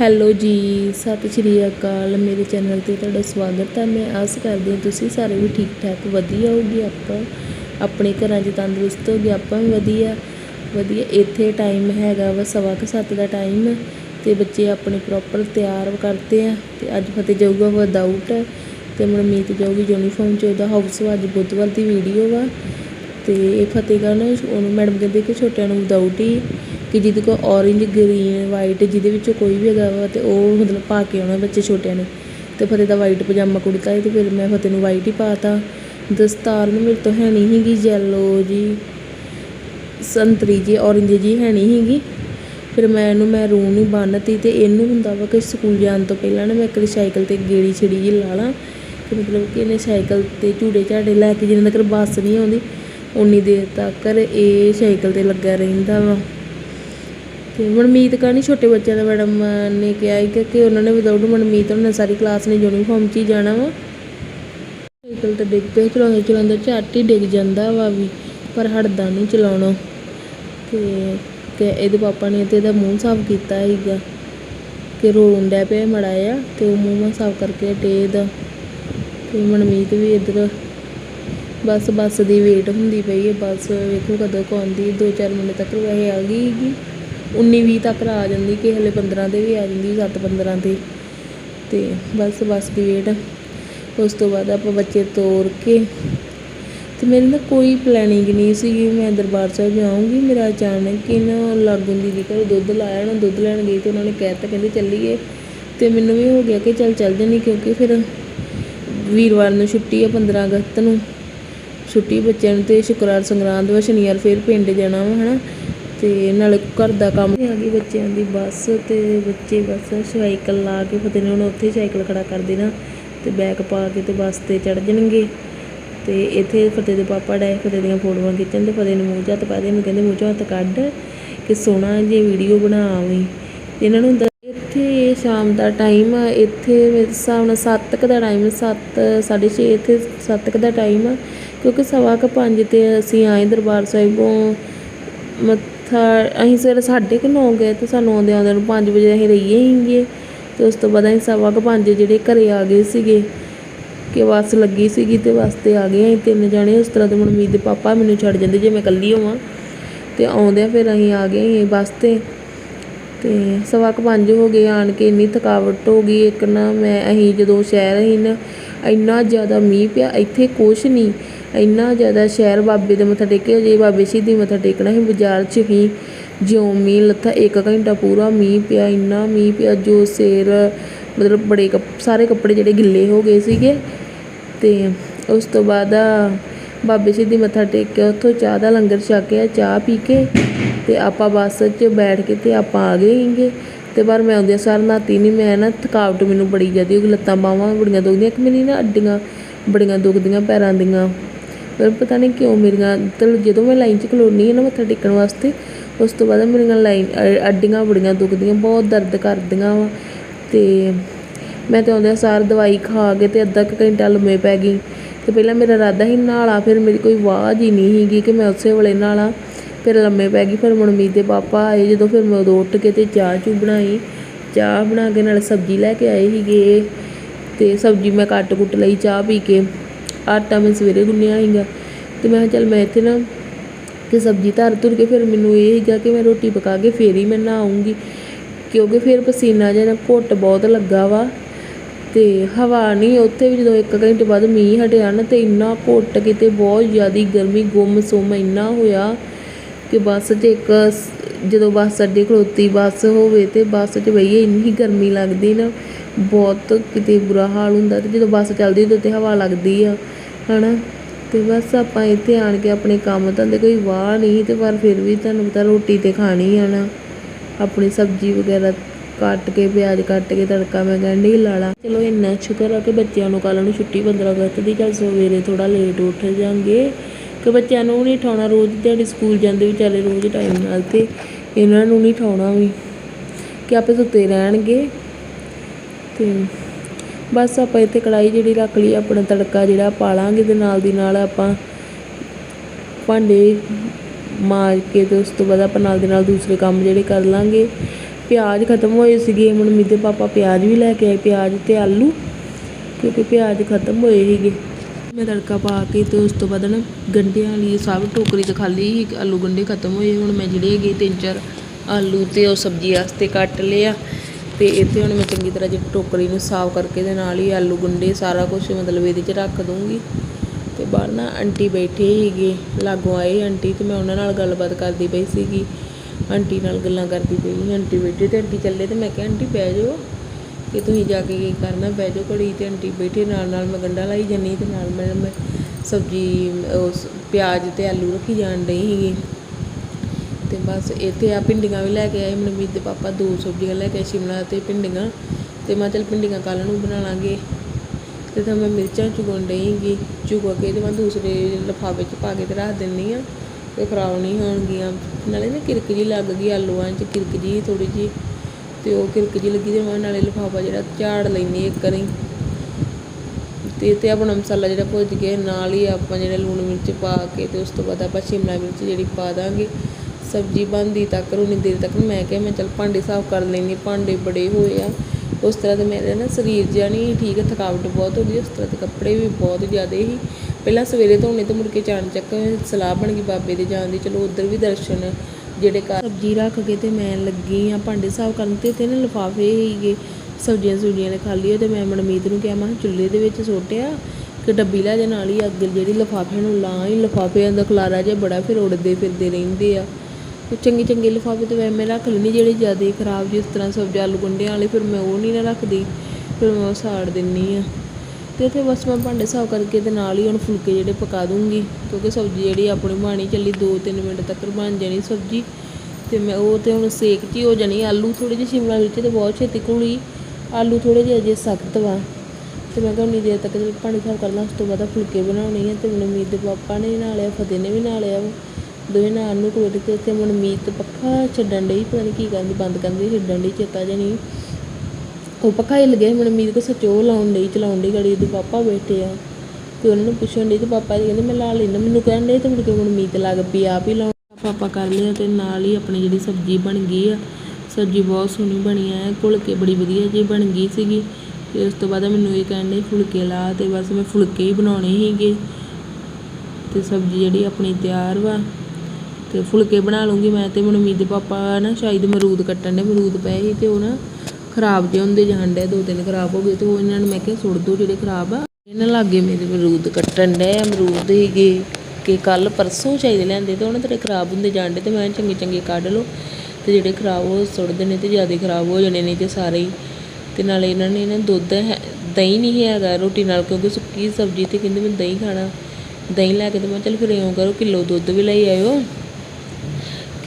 Hello ਜੀ, ਸਤਿ ਸ਼੍ਰੀ ਅਕਾਲ। ਮੇਰੇ ਚੈਨਲ ਤੇ ਤੁਹਾਡਾ ਸਵਾਗਤ ਹੈ। ਮੈਂ ਆਸ ਕਰਦੀ ਹਾਂ ਤੁਸੀਂ ਸਾਰੇ ਵੀ ਠੀਕ ਠਾਕ ਵਧੀਆ ਹੋਗੇ ਆਪਾਂ ਆਪਣੇ ਘਰਾਂ 'ਚ ਤੰਦਰੁਸਤ ਹੋਗੇ ਆਪਾਂ ਵੀ ਵਧੀਆ। ਵਧੀਆ, ਇੱਥੇ ਟਾਈਮ ਹੈਗਾ ਵਾ ਸਵਾ ਕੁ ਸੱਤ ਦਾ ਟਾਈਮ ਤੇ ਬੱਚੇ ਆਪਣੇ ਪ੍ਰੋਪਰ ਤਿਆਰ ਕਰਦੇ ਆ ਤੇ ਅੱਜ ਫਤਿਹ ਜਾਊਗਾ ਵਿਦਆਊਟ ਤੇ ਮਨਮੀਤ ਜਾਊਗੀ ਯੂਨੀਫਾਰਮ 'ਚ, ਉਹਦਾ ਹਾਊਸ ਵਾ ਅੱਜ ਬੁੱਧਵਾਰ ਦੀ ਵੀਡੀਓ ਵਾ ਤੇ ਇਹ ਫਤਿਹ ਕਰਨ, ਉਹਨੂੰ ਮੈਡਮ ਕਹਿੰਦੇ ਕਿ ਛੋਟਿਆਂ ਨੂੰ ਵਿਦਆਊਟ ਹੀ ਕਿ ਜਿਹਦੇ ਕੋਲ ਔਰੇਂਜ ਗ੍ਰੀਨ ਵਾਈਟ ਜਿਹਦੇ ਵਿੱਚੋਂ ਕੋਈ ਵੀ ਹੈਗਾ ਵਾ ਅਤੇ ਉਹ ਮਤਲਬ ਪਾ ਕੇ ਆਉਣਾ ਬੱਚੇ ਛੋਟਿਆਂ ਨੇ। ਅਤੇ ਫਤਿਹ ਦਾ ਵਾਈਟ ਪਜਾਮਾ ਕੁੜਤਾ ਹੈ ਅਤੇ ਫਿਰ ਮੈਂ ਫਤਿਹ ਨੂੰ ਵਾਈਟ ਹੀ ਪਾਤਾ ਦਸਤਾਰ ਨੂੰ ਮੇਰੇ ਤੋਂ ਹੈ ਨਹੀਂ ਸੀਗੀ ਜੈਲੋ ਜੀ, ਸੰਤਰੀ ਜੀ ਔਰੇਂਜ ਜੀ ਹੈ ਨਹੀਂ ਸੀਗੀ। ਫਿਰ ਮੈਂ ਇਹਨੂੰ ਮੈਰੂਨ ਹੀ ਬੰਨ੍ਹਤੀ ਅਤੇ ਇਹਨੂੰ ਹੁੰਦਾ ਵਾ ਕਿ ਸਕੂਲ ਜਾਣ ਤੋਂ ਪਹਿਲਾਂ ਨਾ ਮੈਂ ਇੱਕ ਸਾਈਕਲ ਤੇ ਗੇੜੀ ਛੜੀ ਜੀ ਲਾ ਲਾਂ। ਕਿ ਮਤਲਬ ਕਿ ਇਹਨੇ ਸਾਈਕਲ ਤੇ ਝੂੜੇ ਝਾੜੇ ਲੈ ਕੇ ਜਿੰਨਾ ਤੱਕ ਬੱਸ ਨਹੀਂ ਆਉਂਦੀ, ਉਨੀ ਦੇਰ ਤੱਕ ਇਹ ਸਾਈਕਲ ਤੇ ਲੱਗਾ ਰਹਿੰਦਾ ਵਾ। ਤੇ ਮਨਮੀਤ ਕਹਾਣੀ ਛੋਟੇ ਬੱਚਿਆਂ ਦਾ ਮੈਡਮ ਨੇ ਕਿਹਾ ਸੀ ਕਿ ਉਹਨਾਂ ਨੇ ਵਿਦਆਊਟ ਮਨਮੀਤ ਉਹਨਾਂ ਸਾਰੀ ਕਲਾਸ ਨੇ ਯੂਨੀਫਾਰਮ 'ਚ ਹੀ ਜਾਣਾ ਵਾ। ਸਾਈਕਲ ਤੇ ਡਿੱਗ ਪਿਆ ਚਲਾਉਂਦੇ ਚਲਾਉਂਦੇ ਝੱਟ ਹੀ ਡਿੱਗ ਜਾਂਦਾ ਵਾ ਵੀ, ਪਰ ਹਟਦਾ ਨਹੀਂ ਚਲਾਉਣਾ। ਤੇ ਕਿ ਇਹਦੇ ਪਾਪਾ ਨੇ ਤੇ ਇਹਦਾ ਮੂੰਹ ਸਾਫ਼ ਕੀਤਾ ਸੀਗਾ। ਕਿ ਰੋਣ ਡਿਆ ਪਿਆ ਮੜਾ ਆ ਤੇ ਉਹ ਮੂੰਹ ਮਾ ਸਾਫ਼ ਕਰਕੇ ਹਟੇ ਇਹਦਾ। ਤੇ ਮਨਮੀਤ ਵੀ ਇੱਧਰ ਬਸ ਬੱਸ ਦੀ ਵੇਟ ਹੁੰਦੀ ਪਈ ਹੈ ਬੱਸ ਵੇਖੋ ਕਦੋਂ ਕੁ ਆਉਂਦੀ, ਦੋ ਚਾਰ ਮਿੰਟ ਤੱਕ ਵੈਸੇ ਆ ਗਈ ਹੈਗੀ 19 ਵੀਹ ਤੱਕ ਆ ਜਾਂਦੀ, ਕਿ ਹਲੇ 15 ਤੇ ਵੀ ਆ ਜਾਂਦੀ 7 15 ਤੇ। ਅਤੇ ਬਸ, ਬੱਸ ਦੀ ਵੇਟ ਉਸ ਤੋਂ ਬਾਅਦ ਆਪਾਂ ਬੱਚੇ ਤੋਰ ਕੇ ਅਤੇ ਮੇਰੀ ਨਾ ਕੋਈ ਪਲੈਨਿੰਗ ਨਹੀਂ ਸੀਗੀ ਮੈਂ ਦਰਬਾਰ ਸਾਹਿਬ ਜਾਊਂਗੀ। ਮੇਰਾ ਅਚਾਨਕ ਹੀ ਨਾ ਲਾਗੋਂ ਦੀਦੀ ਘਰ ਦੁੱਧ ਲਾਇਆ ਨਾ, ਦੁੱਧ ਲੈਣ ਗਈ ਤੇ ਉਹਨਾਂ ਨੇ ਕਹਿ ਦਿੱਤਾ ਕਹਿੰਦੇ ਚੱਲੀਏ। ਅਤੇ ਮੈਨੂੰ ਵੀ ਹੋ ਗਿਆ ਕਿ ਚੱਲ ਚੱਲ ਜੰਨੀ ਕਿਉਂਕਿ ਫਿਰ ਵੀਰਵਾਰ ਨੂੰ ਛੁੱਟੀ ਆ 15 ਅਗਸਤ ਨੂੰ। ਛੁੱਟੀ ਬੱਚਿਆਂ ਨੂੰ ਅਤੇ ਸ਼ੁੱਕਰਵਾਰ, ਸੰਗਰਾਂਦ ਵਾ, ਸ਼ਨੀਵਾਰ ਫਿਰ ਪਿੰਡ ਜਾਣਾ ਵਾ ਹੈ ਨਾ ਤੇ ਨਾਲੇ ਘਰ ਦਾ ਕੰਮ ਆ ਗਈ ਬੱਚਿਆਂ ਦੀ, ਬੱਸ ਤੇ ਬੱਚੇ ਬਸ ਸਾਈਕਲ ਲਾ ਕੇ ਫਤਿਹ ਨੇ ਹੁਣ ਉੱਥੇ ਹੀ ਸਾਈਕਲ ਖੜਾ ਕਰ ਦੇਣਾ ਤੇ ਬੈਗ ਪਾ ਕੇ ਤੇ ਬੱਸ ਤੇ ਚੜ ਜਾਣਗੇ। ਤੇ ਇੱਥੇ ਫਤਿਹ ਦੇ ਪਾਪਾ ਡੈ ਫਤਿਹ ਦੀਆਂ ਫੋਟੋਆਂ ਖਿੱਚਣ ਤੇ ਫਤਿਹ ਨੂੰ ਮੂੰਹ 'ਚ ਪਾ ਦੇ ਨੂੰ ਕਹਿੰਦੇ ਮੂੰਹ 'ਚ ਹੱਥ ਕੱਢ ਕਿ ਸੋਹਣਾ ਜੇ ਵੀਡੀਓ ਬਣਾਵੀਂ। ਇਹਨਾਂ ਨੂੰ ਹੁੰਦਾ ਇੱਥੇ ਸ਼ਾਮ ਦਾ ਟਾਈਮ ਆ, ਇੱਥੇ ਮੇਰੇ ਹਿਸਾਬ ਨਾਲ ਸੱਤ ਕੁ ਦਾ ਟਾਈਮ ਸੱਤ, ਸਾਢੇ ਛੇ ਇੱਥੇ ਸੱਤ ਕੁ ਦਾ ਟਾਈਮ ਆ, ਕਿਉਂਕਿ ਸਵਾ ਕੁ ਪੰਜ ਤੇ ਅਸੀਂ ਆਏ ਦਰਬਾਰ ਸਾਹਿਬੋਂ ਮੱਥਾ ਅਸੀਂ ਸਵੇਰੇ ਸਾਢੇ ਕੁ ਨੌ ਗਏ ਤੇ ਸਾਨੂੰ ਆਉਂਦੇ ਆਉਂਦੇ ਨੂੰ 5 ਵਜੇ ਅਸੀਂ ਰਹੀਏ ਹੀਗੇ ਤੇ ਉਸ ਤੋਂ ਬਾਅਦ ਅਸੀਂ ਸਵਾ ਕੁ ਪੰਜ ਜਿਹੜੇ ਘਰੇ ਆ ਗਏ ਸੀਗੇ, ਕਿ ਬੱਸ ਲੱਗੀ ਸੀਗੀ ਤੇ ਬੱਸ ਤੇ ਆ ਗਏ ਅਸੀਂ ਤਿੰਨ ਜਣੇ। ਉਸ ਤਰ੍ਹਾਂ ਤੇ ਮਨਮੀਤ ਦੇ ਪਾਪਾ ਮੈਨੂੰ ਛੱਡ ਜਾਂਦੇ ਜੇ ਮੈਂ ਇਕੱਲੀ ਹੋਵਾਂ। ਤੇ ਆਉਂਦਿਆਂ ਫਿਰ ਅਸੀਂ ਆ ਗਏ ਬੱਸ ਤੇ। ਤੇ ਸਵਾ ਕੁ ਪੰਜ ਹੋ ਗਏ ਆਣ ਕੇ ਇੰਨੀ ਥਕਾਵਟ ਹੋ ਗਈ, ਇੱਕ ਨਾ ਮੈਂ ਅਸੀਂ ਜਦੋਂ ਸ਼ਹਿਰ ਅਸੀਂ ਨਾ ਇੰਨਾ ਜ਼ਿਆਦਾ ਮੀਂਹ ਪਿਆ, ਇੱਥੇ ਕੁਛ ਨਹੀਂ, ਇੰਨਾ ਜ਼ਿਆਦਾ ਸ਼ਹਿਰ ਬਾਬੇ ਦੇ ਮੱਥਾ ਟੇਕੇ ਜੇ ਬਾਬੇ ਸ਼ਹੀਦੀ ਮੱਥਾ ਟੇਕਣਾ ਸੀ ਬਾਜ਼ਾਰ 'ਚ ਹੀ, ਜਿਉਂ ਮੀਂਹ ਲੱਥਾ, ਇੱਕ ਘੰਟਾ ਪੂਰਾ ਮੀਂਹ ਪਿਆ, ਇੰਨਾ ਮੀਂਹ ਪਿਆ, ਜੋ ਸਿਰ ਮਤਲਬ ਬੜੇ ਕੱਪ- ਸਾਰੇ ਕੱਪੜੇ ਜਿਹੜੇ ਗਿੱਲੇ ਹੋ ਗਏ ਸੀਗੇ, ਤੇ ਉਸ ਤੋਂ ਬਾਅਦ ਆ ਬਾਬੇ ਸ਼ਹੀਦੀ ਮੱਥਾ ਟੇਕ ਕੇ ਉੱਥੋਂ ਚਾਹ ਦਾ ਲੰਗਰ ਛਕਿਆ ਚਾਹ ਪੀ ਕੇ ਤੇ ਆਪਾਂ ਬੱਸ 'ਚ ਬੈਠ ਕੇ ਤੇ ਆਪਾਂ ਆ ਗਏ ਸੀਗੇ। ਤੇ ਪਰ ਮੈਂ ਆਉਂਦਿਆਂ ਸਾਰ ਨਹਾਤੀ ਨਹੀਂ ਮੈਂ ਨਾ ਥਕਾਵਟ ਮੈਨੂੰ ਬੜੀ ਜ਼ਿਆਦੀ ਹੋ ਗਈ, ਲੱਤਾਂ ਬਾਹਾਂ ਬੜੀਆਂ ਦੁਖਦੀਆਂ ਕਿ ਮੇਰੀ ਨਾ ਅੱਡੀਆਂ ਬੜੀਆਂ ਦੁਖਦੀਆਂ ਪੈਰਾਂ ਦੀਆਂ। ਪਰ ਪਤਾ ਨਹੀਂ ਕਿਉਂ ਮੇਰੀਆਂ ਤੇ ਜਦੋਂ ਮੈਂ ਲਾਈਨ 'ਚ ਖਲੋਨੀ ਹਾਂ ਨਾ ਮੱਥਾ ਟੇਕਣ ਵਾਸਤੇ, ਉਸ ਤੋਂ ਬਾਅਦ ਮੇਰੀਆਂ ਲਾਈਨ ਅੱਡੀਆਂ ਬੜੀਆਂ ਦੁਖਦੀਆਂ, ਬਹੁਤ ਦਰਦ ਕਰਦੀਆਂ ਵਾ। ਤੇ ਮੈਂ ਤੇ ਆਉਂਦਿਆਂ ਸਾਰ ਦਵਾਈ ਖਾ ਕੇ ਤੇ ਅੱਧਾ ਕੁ ਘੰਟਾ ਲੰਮੇ ਪੈ ਗਈ। ਤੇ ਪਹਿਲਾਂ ਮੇਰਾ ਇਰਾਦਾ ਸੀ ਨਹਾਲਾ, ਫਿਰ ਮੇਰੀ ਕੋਈ ਆਵਾਜ਼ ਹੀ ਨਹੀਂ ਸੀਗੀ ਕਿ ਮੈਂ ਉਸੇ ਵੇਲੇ ਨਹਾਲਾ। ਫਿਰ ਲੰਮੇ ਪੈ ਗਈ, ਫਿਰ ਮਨਮੀਤ ਦੇ ਪਾਪਾ ਆਏ, ਜਦੋਂ ਫਿਰ ਮੈਂ ਉਦੋਂ ਉੱਠ ਕੇ ਤੇ ਚਾਹ ਚੂ ਬਣਾਈ। ਚਾਹ ਬਣਾ ਕੇ ਨਾਲ ਸਬਜ਼ੀ ਲੈ ਕੇ ਆਏ ਸੀਗੇ। ਤੇ ਸਬਜ਼ੀ ਮੈਂ ਕੱਟ ਕੁੱਟ ਲਈ, ਚਾਹ ਪੀ ਕੇ। ਆਟਾ ਮੈਂ ਸਵੇਰੇ ਗੁੰਨਿਆ ਸੀਗਾ। ਤੇ ਮੈਂ ਕਿਹਾ ਚੱਲ ਮੈਂ ਇੱਥੇ ਨਾ ਕਿ ਸਬਜ਼ੀ ਧਰ ਧੁਰ ਕੇ ਫਿਰ ਮੈਨੂੰ ਇਹ ਸੀਗਾ ਕਿ ਮੈਂ ਰੋਟੀ ਪਕਾ ਕੇ ਫੇਰ ਹੀ ਮੈਂ ਨਹਾਉਂਗੀ ਕਿਉਂਕਿ ਫਿਰ ਪਸੀਨਾ ਜਿਹਾ ਘੁੱਟ ਬਹੁਤ ਲੱਗਾ ਵਾ। ਤੇ ਹਵਾ ਨਹੀਂ ਉੱਥੇ ਵੀ ਜਦੋਂ ਇੱਕ ਘੰਟੇ ਬਾਅਦ ਮੀਂਹ ਹਟਿਆ ਨਾ ਤੇ ਇੰਨਾ ਘੁੱਟ ਕਿਤੇ ਬਹੁਤ ਜ਼ਿਆਦੀ ਗਰਮੀ ਗੁੰਮ ਸੁੰਮ ਇੰਨਾ ਹੋਇਆ। ਕਿ ਬੱਸ 'ਚ ਇੱਕ ਜਦੋਂ ਬੱਸ ਅੱਡੇ ਖਲੋਤੀ ਬੱਸ ਹੋਵੇ ਤੇ ਬੱਸ 'ਚ ਬਈਏ ਇੰਨੀ ਗਰਮੀ ਲੱਗਦੀ ਨਾ, ਬਹੁਤ ਕਿਤੇ ਬੁਰਾ ਹਾਲ ਹੁੰਦਾ ਤੇ ਜਦੋਂ ਬੱਸ ਚੱਲਦੀ ਉਦੋਂ ਤੇ ਹਵਾ ਲੱਗਦੀ ਆ, ਹਨਾ? ਤੇ ਬਸ ਆਪਾਂ ਇੱਥੇ ਆਣ ਕੇ ਆਪਣੇ ਕੰਮ ਧੰਦੇ, ਕੋਈ ਵਾਹ ਨਹੀਂ ਤੇ ਪਰ ਫਿਰ ਵੀ ਤੁਹਾਨੂੰ ਪਤਾ ਰੋਟੀ ਤੇ ਖਾਣੀ ਆ ਨਾ। ਆਪਣੀ ਸਬਜ਼ੀ ਵਗੈਰਾ ਕੱਟ ਕੇ, ਪਿਆਜ਼ ਕੱਟ ਕੇ, ਤੜਕਾ ਮੈਂ ਕਹਿੰਦੀ ਲਾਲਾ ਚਲੋ ਇੰਨਾ ਸ਼ੁਕਰ ਆ ਕਿ ਬੱਚਿਆਂ ਨੂੰ ਕੱਲ੍ਹ ਨੂੰ ਛੁੱਟੀ 15 ਅਗਸਤ ਦੀ, ਚੱਲ ਸਵੇਰੇ ਥੋੜਾ ਲੇਟ ਉੱਠ ਜਾਾਂਗੇ। ਕਿ ਬੱਚਿਆਂ ਨੂੰ ਨਹੀਂ ਉਠਾਉਣਾ ਰੋਜ਼, ਦਿਹਾੜੀ ਸਕੂਲ ਜਾਂਦੇ ਵਿਚਾਰੇ ਰੋਜ਼ ਟਾਈਮ ਨਾਲ ਅਤੇ ਇਹਨਾਂ ਨੂੰ ਨਹੀਂ ਉਠਾਉਣਾ ਵੀ, ਕਿ ਆਪੇ ਸੁੱਤੇ ਰਹਿਣਗੇ। ਅਤੇ ਬਸ ਆਪਾਂ ਇੱਥੇ ਕੜਾਈ ਜਿਹੜੀ ਰੱਖ ਲਈ, ਆਪਣਾ ਤੜਕਾ ਜਿਹੜਾ ਪਾ ਲਾਂਗੇ ਤੇ ਨਾਲ ਦੀ ਨਾਲ ਆਪਾਂ ਭਾਂਡੇ ਮਾਰ ਕੇ ਤੇ ਉਸ ਤੋਂ ਬਾਅਦ ਆਪਾਂ ਨਾਲ ਦੇ ਨਾਲ ਦੂਸਰੇ ਕੰਮ ਜਿਹੜੇ ਕਰ ਲਾਂਗੇ। ਪਿਆਜ਼ ਖਤਮ ਹੋਏ ਸੀਗੇ, ਹੁਣ ਦੇ ਪਾਪਾ ਪਿਆਜ਼ ਵੀ ਲੈ ਕੇ ਆਏ, ਪਿਆਜ਼ ਤੇ ਆਲੂ, ਕਿਉਂਕਿ ਪਿਆਜ਼ ਖਤਮ ਹੋਏ ਸੀਗੇ। ਮੈਂ ਤੜਕਾ ਪਾ ਕੇ ਤੇ ਉਸ ਤੋਂ ਬਾਅਦ ਨਾ ਗੰਢਿਆਂ ਵਾਲੀ ਸਭ ਟੋਕਰੀ ਤੇ ਖਾਲੀ ਸੀ ਆਲੂ ਗੰਢੇ ਖਤਮ ਹੋਏ। ਹੁਣ ਮੈਂ ਜਿਹੜੇ ਹੈਗੇ ਤਿੰਨ ਚਾਰ ਆਲੂ ਤੇ ਉਹ ਸਬਜ਼ੀ ਵਾਸਤੇ ਕੱਟ ਲਿਆ। ਤੇ ਇੱਥੇ ਹੁਣ ਮੈਂ ਚੰਗੀ ਤਰ੍ਹਾਂ ਜਿਹੜੀ ਟੋਕਰੀ ਨੂੰ ਸਾਫ਼ ਕਰਕੇ ਦੇ ਨਾਲ ਹੀ ਆਲੂ ਗੰਢੇ ਸਾਰਾ ਕੁਝ ਮਤਲਬ ਇਹਦੇ 'ਚ ਰੱਖ ਦੂੰਗੀ ਤੇ ਬਾਹਰ ਨਾ ਆਂਟੀ ਬੈਠੇ ਸੀਗੇ, ਲਾਗੋਂ ਆਏ ਆਂਟੀ ਤੇ ਮੈਂ ਉਹਨਾਂ ਨਾਲ ਗੱਲਬਾਤ ਕਰਦੀ ਪਈ ਸੀਗੀ। ਆਂਟੀ ਨਾਲ ਗੱਲਾਂ ਕਰਦੀ ਪਈ ਸੀ। ਆਂਟੀ ਬੈਠੇ ਤੇ ਆਂਟੀ ਚੱਲੇ ਤੇ ਮੈਂ ਕਿਹਾ, ਆਂਟੀ ਬਹਿ ਜਾਓ। ਕਿ ਤੁਸੀਂ ਜਾ ਕੇ ਕੀ ਕਰਨਾ, ਬਹਿ ਜਾਓ ਘੜੀ ਤੇ ਆਂਟੀ ਬੈਠੇ ਨਾਲ ਨਾਲ, ਮੈਂ ਗੰਢਾ ਲਾਈ ਜੰਨੀ ਤੇ ਨਾਲ ਮੈਂ ਮੈਂ ਸਬਜ਼ੀ ਉਸ ਪਿਆਜ਼ ਤੇ ਆਲੂ ਰੱਖੀ ਜਾਣ ਡਈ ਸੀਗੀ। ਤੇ ਬਸ ਇੱਥੇ ਆ ਭਿੰਡੀਆਂ ਵੀ ਲੈ ਕੇ ਆਏ ਮਨਮੀਤ ਦੇ ਪਾਪਾ ਦੋ ਸਬਜ਼ੀਆਂ ਲੈ ਕੇ ਆਏ, ਸ਼ਿਮਲਾ ਤੇ ਭਿੰਡੀਆਂ। ਤੇ ਮੈਂ ਚੱਲ ਭਿੰਡੀਆਂ ਕੱਲ੍ਹ ਨੂੰ ਬਣਾ ਲਾਂਗੇ। ਤੇ ਤਾਂ ਮੈਂ ਮਿਰਚਾਂ ਚੁਗਣ ਡਈ ਸੀਗੀ। ਚੁਗ ਕੇ ਤੇ ਮੈਂ ਦੂਸਰੇ ਲਿਫਾਫੇ 'ਚ ਪਾ ਕੇ ਤੇ ਰੱਖ ਦਿੰਨੀ ਆ, ਤੇ ਖਰਾਬ ਨਹੀਂ ਹੋਣਗੀਆਂ। ਨਾਲੇ ਨਾ ਕਿਰਕ ਜੀ ਲੱਗ ਗਈ, ਆਲੂਆਂ 'ਚ ਕਿਰਕ ਜੀ ਥੋੜੀ ਜੀ ਤੇ ਉਹ ਕਿਰਕ ਜੀ ਲੱਗੀ ਤੇ ਮੈਂ ਨਾਲੇ ਲਿਫਾਫਾ ਜਿਹੜਾ ਝਾੜ ਲੈਣੀ ਇੱਕ ਵਾਰੀ। ਤੇ ਤੇ ਆਪਣਾ ਮਸਾਲਾ ਜਿਹੜਾ ਭੁੱਜ ਗਿਆ, ਨਾਲ ਹੀ ਆਪਾਂ ਜਿਹੜਾ ਲੂਣ ਮਿਰਚ ਪਾ ਕੇ ਤੇ ਉਸ ਤੋਂ ਬਾਅਦ ਆਪਾਂ ਸ਼ਿਮਲਾ ਮਿਰਚ ਜਿਹੜੀ ਪਾ ਦਾਂਗੇ। ਸਬਜ਼ੀ ਬਣਦੀ ਤੱਕ ਉਨੀ ਦੇਰ ਤੱਕ ਮੈਂ ਕਿਹਾ ਮੈਂ ਚੱਲ ਭਾਂਡੇ ਸਾਫ਼ ਕਰ ਲੈਂਦੀ ਭਾਂਡੇ ਬੜੇ ਹੋਏ ਆ। ਉਸ ਤਰ੍ਹਾਂ ਦੇ ਮੇਰਾ ਨਾ ਸਰੀਰ ਜਿਹਾ ਨਹੀਂ ਠੀਕ ਹੈ ਥਕਾਵਟ ਬਹੁਤ ਹੋ ਗਈ, ਉਸ ਤਰ੍ਹਾਂ ਦੇ ਕੱਪੜੇ ਵੀ ਬਹੁਤ ਜ਼ਿਆਦਾ ਹੀ ਪਹਿਲਾਂ ਸਵੇਰੇ ਧੋਣੇ ਤੇ ਮੁੜ ਕੇ ਚਾਣਚੱਕ ਸਲਾਹ ਬਣ ਗਈ ਬਾਬੇ ਦੇ ਜਾਣ ਦੀ, ਚਲੋ ਉਧਰ ਵੀ ਦਰਸ਼ਨ ਜਿਹੜੇ ਘਰ ਸਬਜ਼ੀ ਰੱਖ ਕੇ ਤੇ ਮੈਂ ਲੱਗੀ ਆ ਭਾਂਡੇ ਸਾਫ਼ ਕਰਨ ਤੇ ਤੇ ਨਾ ਲਿਫਾਫੇ ਹੀਗੇ ਸਬਜ਼ੀਆਂ ਸੁਬਜ਼ੀਆਂ ਨੇ ਖਾਲੀ ਹੋਏ ਤੇ ਮੈਂ ਮਨਮੀਤ ਨੂੰ ਕਿਹਾ, ਮੈਂ ਕਿਹਾ ਚੁੱਲ੍ਹੇ ਦੇ ਵਿੱਚ ਸੁੱਟਿਆ ਕਿ ਡੱਬੀ ਲੈ ਦੇ ਨਾਲ ਹੀ ਅੱਗ ਜਿਹੜੀ ਲਿਫਾਫੇ ਨੂੰ ਲਾ ਹੀ ਲਿਫਾਫਿਆਂ ਦਾ ਖਲਾਰਾ ਜਿਹਾ ਬੜਾ ਫਿਰ ਉੜਦੇ ਫਿਰਦੇ ਰਹਿੰਦੇ ਆ। ਚੰਗੇ ਚੰਗੇ ਲਿਫਾਫੇ ਤੇ ਮੈਂ ਮੈਂ ਰੱਖ ਲੈਂਦੀ ਜਿਹੜੇ ਜ਼ਿਆਦਾ ਖਰਾਬ ਜਿਸ ਤਰ੍ਹਾਂ ਸਬਜ਼ੀ ਆਲੂ ਗੁੰਡਿਆਂ ਵਾਲੇ, ਫਿਰ ਮੈਂ ਉਹ ਨਹੀਂ ਨਾ ਰੱਖਦੀ, ਫਿਰ ਮੈਂ ਉਹ ਸਾੜ ਦਿੰਨੀ ਆ। ਤੇ ਉੱਥੇ ਬਸ ਮੈਂ ਭਾਂਡੇ ਸਾਫ਼ ਕਰਕੇ ਤੇ ਨਾਲ ਹੀ ਹੁਣ ਫੁਲਕੇ ਜਿਹੜੇ ਪਕਾ ਦੂੰਗੀ, ਕਿਉਂਕਿ ਸਬਜ਼ੀ ਜਿਹੜੀ ਆਪਣੀ ਬਾਣੀ ਚੱਲੀ 2-3 ਮਿੰਟ ਤੱਕ ਬਣ ਜਾਣੀ ਸਬਜ਼ੀ। ਤੇ ਮੈਂ ਉਹ ਤੇ ਹੁਣ ਸੇਕ 'ਚ ਹੀ ਹੋ ਜਾਣੀ ਆਲੂ ਥੋੜੇ ਜਿਹੇ ਸ਼ਿਮਲਾ ਮਿਰਚ ਤੇ ਬਹੁਤ ਛੇਤੀ ਘੁਲੀ। ਆਲੂ ਥੋੜੇ ਜਿਹੇ ਅਜੇ ਸਖਤ ਵਾ। ਤੇ ਮੈਂ ਕਿਹਾ ਉਨੀ ਦੇਰ ਤੱਕ ਜਦੋਂ ਭਾਂਡੇ ਸਾਫ਼ ਕਰਨਾ, ਉਸ ਤੋਂ ਬਾਅਦ ਫੁਲਕੇ ਬਣਾਉਣੇ ਆ। ਤੇ ਮਨਮੀਤ ਦੇ ਪਾਪਾ ਨੇ ਨਾਲ ਲਿਆ ਫਤਿਹ ਨੇ ਵੀ ਨਾਲ ਲਿਆ ਵਾ। ਦੋਵੇਂ ਨਾਲ ਨੂੰ ਕੋਟ ਕੇ ਤੇ ਮਨਮੀਤ ਪੱਖਾ ਛੱਡਣ ਡਈ, ਪਤਾ ਨਹੀਂ ਕੀ ਕਰਨ ਦੀ ਬੰਦ ਕਰਨ ਦੀ ਛੱਡਣ ਡਈ ਚੇਤਾ ਜਿਹਾ ਉਹ ਪੱਖਾ ਹਿੱਲ ਗਿਆ ਮਨਮੀਤ ਕੋ ਸਚੋ ਲਾਉਣ ਡਈ, ਚਲਾਉਣ ਡਈ ਗੜੀ ਦੇ ਪਾਪਾ ਬੈਠੇ ਆ। ਤੇ ਉਹਨਾਂ ਨੂੰ ਪੁੱਛਣ ਡਈ ਤੇ ਪਾਪਾ ਜੀ ਕਹਿੰਦੇ, ਮੈਂ ਲਾ ਲੈਣਾ ਮੈਨੂੰ ਕਹਿਣ ਡਏ ਤੇ ਮੁੜ ਕੇ ਮਨਮੀਤ ਲੱਗ ਪਈ ਆਪ ਹੀ ਲਾਉਣ ਪਾਪਾ ਕਰ ਲਿਆ ਤੇ ਨਾਲ ਹੀ ਆਪਣੀ ਜਿਹੜੀ ਸਬਜ਼ੀ ਬਣ ਗਈ ਆ, ਸਬਜ਼ੀ ਬਹੁਤ ਸੋਹਣੀ ਬਣੀ ਆ, ਘੁਲਕੇ ਬੜੀ ਵਧੀਆ ਜੀ ਬਣ ਗਈ ਸੀਗੀ। ਤੇ ਉਸ ਤੋਂ ਬਾਅਦ ਮੈਨੂੰ ਇਹ ਕਹਿਣ ਡਏ, ਫੁਲਕੇ ਲਾ। ਤੇ ਬਸ ਮੈਂ ਫੁਲਕੇ ਹੀ ਬਣਾਉਣੇ ਸੀਗੇ। ਤੇ ਸਬਜ਼ੀ ਜਿਹੜੀ ਆਪਣੀ ਤਿਆਰ ਵਾ, ਤੇ ਫੁਲਕੇ ਬਣਾ ਲੂੰਗੀ ਮੈਂ ਤੇ ਮਨਮੀਤ ਦੇ ਪਾਪਾ ਨਾ ਸ਼ਾਇਦ ਮਰੂਦ ਕੱਟਣ ਦੇ ਮਰੂਦ ਪਏ ਸੀ ਤੇ ਉਹ ਨਾ ਖਰਾਬ ਜਿਹੇ ਹੁੰਦੇ ਜਾਣ ਡੇ ਦੋ ਤਿੰਨ ਖਰਾਬ ਹੋ ਗਏ ਤੇ ਉਹ ਇਹਨਾਂ ਨੂੰ ਮੈਂ ਕਿਹਾ ਸੁੱਟ ਦੋ ਜਿਹੜੇ ਖਰਾਬ ਆ। ਇਹਨਾਂ ਲਾਗੇ ਮੇਰੇ ਅਮਰੂਦ ਕੱਟਣ ਡੇ ਅਮਰੂਦ ਹੀਗੇ ਕਿ ਕੱਲ ਪਰਸੋਂ ਚਾਹੀਦੇ ਲੈਂਦੇ ਤੇ ਉਹਨਾਂ ਤੇਰੇ ਖਰਾਬ ਹੁੰਦੇ ਜਾਣ ਡੇ ਤੇ ਮੈਂ ਚੰਗੇ ਚੰਗੇ ਕੱਢ ਲਓ ਤੇ ਜਿਹੜੇ ਖਰਾਬ ਹੋ ਸੁੱਟ ਦੇਣੇ ਤੇ ਜ਼ਿਆਦਾ ਖਰਾਬ ਹੋ ਜਾਣੇ ਨਹੀਂ ਤੇ ਸਾਰੇ ਹੀ। ਤੇ ਨਾਲੇ ਇਹਨਾਂ ਨੇ ਨਾ ਦੁੱਧ ਹੈ, ਦਹੀਂ ਨਹੀਂ ਹੈਗਾ ਰੋਟੀ ਨਾਲ ਕਿਉਂਕਿ ਸੁੱਕੀ ਸਬਜ਼ੀ ਤੇ ਕਹਿੰਦੇ ਮੈਂ ਦਹੀਂ ਖਾਣਾ, ਦਹੀਂ ਲੈ ਕੇ ਤੇ ਮੈਂ ਕਿਹਾ ਚੱਲ ਫਿਰ ਇਉਂ ਕਰੋ ਕਿਲੋ ਦੁੱਧ ਵੀ ਲਈ ਆਇਓ।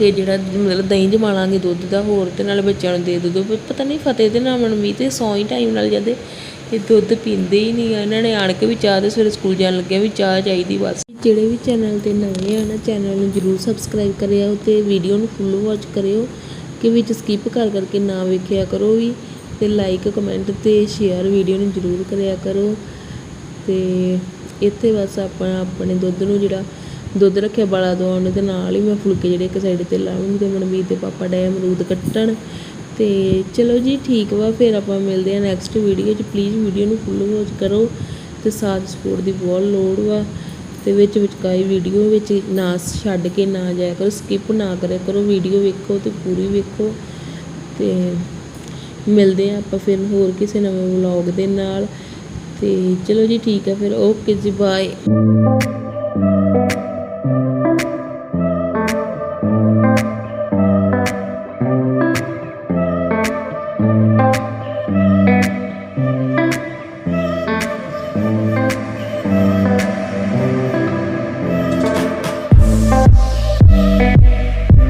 ਕਿ ਜਿਹੜਾ ਮਤਲਬ ਦਹੀਂ ਜਮਾ ਲਾਂਗੇ ਦੁੱਧ ਦਾ, ਹੋਰ ਤੇ ਨਾਲ ਬੱਚਿਆਂ ਨੂੰ ਦੇ ਦਿਓ ਪਤਾ ਨਹੀਂ ਫਤਿਹ ਦੇ ਨਾਲ ਮਨਮੀਤ ਤੇ ਸੌਂ ਹੀ ਟਾਈਮ ਨਾਲ ਜਾਂਦੇ ਇਹ ਦੁੱਧ ਪੀਂਦੇ ਹੀ ਨਹੀਂ ਆ। ਇਹਨਾਂ ਨੇ ਆਣ ਕੇ ਵੀ ਚਾਹ ਦੇ ਸਵੇਰੇ ਸਕੂਲ ਜਾਣ ਲੱਗਿਆ ਵੀ ਚਾਹ ਚਾਹੀਦੀ ਬਸ। ਜਿਹੜੇ ਵੀ ਚੈਨਲ ਤੇ ਨਵੇਂ ਆ ਨਾ ਚੈਨਲ ਨੂੰ ਜਰੂਰ ਸਬਸਕ੍ਰਾਈਬ ਕਰਿਓ ਤੇ ਵੀਡੀਓ ਨੂੰ ਫੁੱਲ ਵਾਚ ਕਰਿਓ, ਕਿ ਵਿੱਚ ਸਕਿਪ ਕਰ ਕਰਕੇ ਨਾ ਵੇਖਿਆ ਕਰੋ ਵੀ, ਤੇ ਲਾਈਕ ਕਮੈਂਟ ਤੇ ਸ਼ੇਅਰ ਵੀਡੀਓ ਨੂੰ ਜਰੂਰ ਕਰਿਆ ਕਰੋ। ਤੇ ਇੱਥੇ ਬਸ ਆਪਾਂ ਆਪਣੇ ਦੁੱਧ ਨੂੰ ਜਿਹੜਾ ਦੁੱਧ ਰੱਖਿਆ ਬਾਲਾ ਦਵਾਉਣ ਦੇ ਨਾਲ ਹੀ ਮੈਂ ਫੁਲਕੇ ਜਿਹੜੇ ਇੱਕ ਸਾਈਡ ਤੇ ਲਾਉਂਗੀ ਤੇ ਮਨਮੀਤ ਦੇ ਪਾਪਾ ਡੇ ਅਮਰੂਦ ਕੱਟਣ। ਤੇ ਚਲੋ ਜੀ ਠੀਕ ਵਾ, ਫਿਰ ਆਪਾਂ ਮਿਲਦੇ ਆ ਨੈਕਸਟ ਵੀਡੀਓ 'ਚ। ਪਲੀਜ਼ ਵੀਡੀਓ ਨੂੰ ਫੁੱਲ ਵਾਚ ਕਰੋ ਤੇ ਸਾਥ ਸਪੋਰਟ ਦੀ ਬਹੁਤ ਲੋੜ ਵਾ। ਤੇ ਵਿੱਚ ਵਿਚਕਾਈ ਵੀਡੀਓ ਵਿੱਚ ਨਾ ਛੱਡ ਕੇ ਨਾ ਜਾਇਆ ਕਰੋ ਸਕਿਪ ਨਾ ਕਰਿਆ ਕਰੋ। ਵੀਡੀਓ ਵੇਖੋ ਤੇ ਪੂਰੀ ਵੇਖੋ। ਤੇ ਮਿਲਦੇ ਆ ਆਪਾਂ ਫਿਰ ਹੋਰ ਕਿਸੇ ਨਵੇਂ ਵਲੌਗ ਦੇ ਨਾਲ। ਤੇ ਚਲੋ ਜੀ ਠੀਕ ਆ ਫਿਰ। ਓਕੇ ਜੀ ਬਾਏ